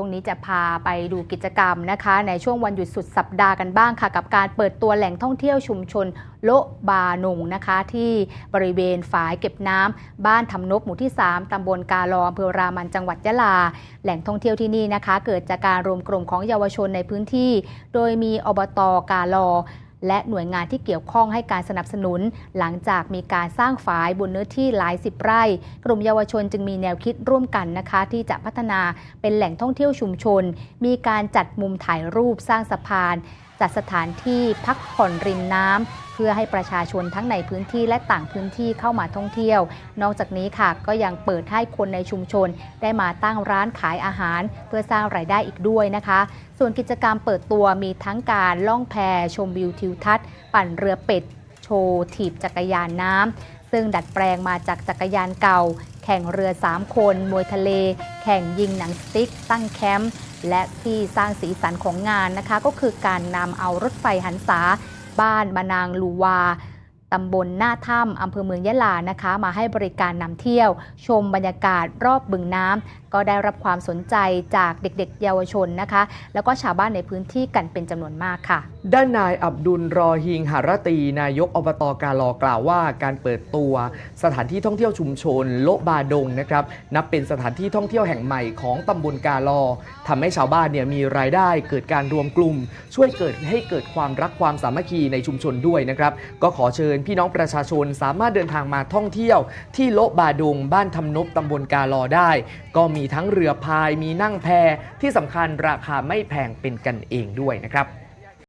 ช่วงนี้จะพาไปดูกิจกรรมนะคะ ในช่วงวันหยุดสุดสัปดาห์กันบ้างค่ะ กับการเปิดตัวแหล่งท่องเที่ยวชุมชนโลบานุงนะคะ ที่บริเวณฝายเก็บน้ำบ้านทำนบหมู่ที่ 3ตำบลกาลออำเภอรามันจังหวัดยะลา แหล่งท่องเที่ยวที่นี่นะคะ เกิดจากการรวมกลุ่มของเยาวชนในพื้นที่ โดยมีอบตกาลอ และหน่วยงานที่เกี่ยวข้องให้การสนับสนุน หลังจากมีการสร้างฝายบนเนื้อที่หลายสิบไร่ กลุ่มเยาวชนจึงมีแนวคิดร่วมกันนะคะ ที่จะพัฒนาเป็นแหล่งท่องเที่ยวชุมชน มีการจัดมุมถ่ายรูปสร้างสะพาน จัดสถานที่พักผ่อนริมน้ำเพื่อให้ประชาชนทั้งในพื้นที่และต่างพื้นที่เข้ามาท่องเที่ยว นอกจากนี้ค่ะก็ยังเปิดให้คนในชุมชน ได้มาตั้งร้านขายอาหาร เพื่อสร้างรายได้อีกด้วยนะคะ ส่วนกิจกรรมเปิดตัวมีทั้งการล่องแพชมวิวทิวทัศน์ ปั่นเรือเป็ด โชว์ถีบจักรยานน้ำซึ่งดัดแปลงมาจากจักรยานเก่า แข่งเรือ 3 คน มวยทะเล แข่งยิงหนังสติ๊ก ตั้งแคมป์และที่สร้างสีสันของงานนะคะ ก็คือการนำเอารถไฟหันษาบ้านมานางลูวา ตำบลหน้าถ้ำอำเภอเมืองยะลานะคะ มาให้บริการนำเที่ยว ชมบรรยากาศรอบบึงน้ำก็ได้รับความสนใจจากเด็กๆ เยาวชนนะคะ แล้วก็ชาวบ้านในพื้นที่กันเป็นจำนวนมากค่ะ ด้านนายอับดุลรอฮิงหารตี นายกอบตกาลอกล่าวว่า การเปิดตัว สถานที่ท่องเที่ยวชุมชน โลบาดงนะครับนับเป็นสถานที่ท่องเที่ยวแห่งใหม่ของตำบลกาลอทำให้ชาวบ้านเนี่ยมีรายได้เกิดการรวมกลุ่ม ช่วยเกิดให้เกิดความรักความสามัคคีในชุมชนด้วยนะครับก็ขอเชิญพี่น้องประชาชนสามารถเดินทางมาท่องเที่ยว ที่โลบาดุงบ้านทำนบตำบลกาลอได้ ก็มีทั้งเรือพายมีนั่งแพที่สำคัญราคาไม่แพงเป็นกันเองด้วยนะครับ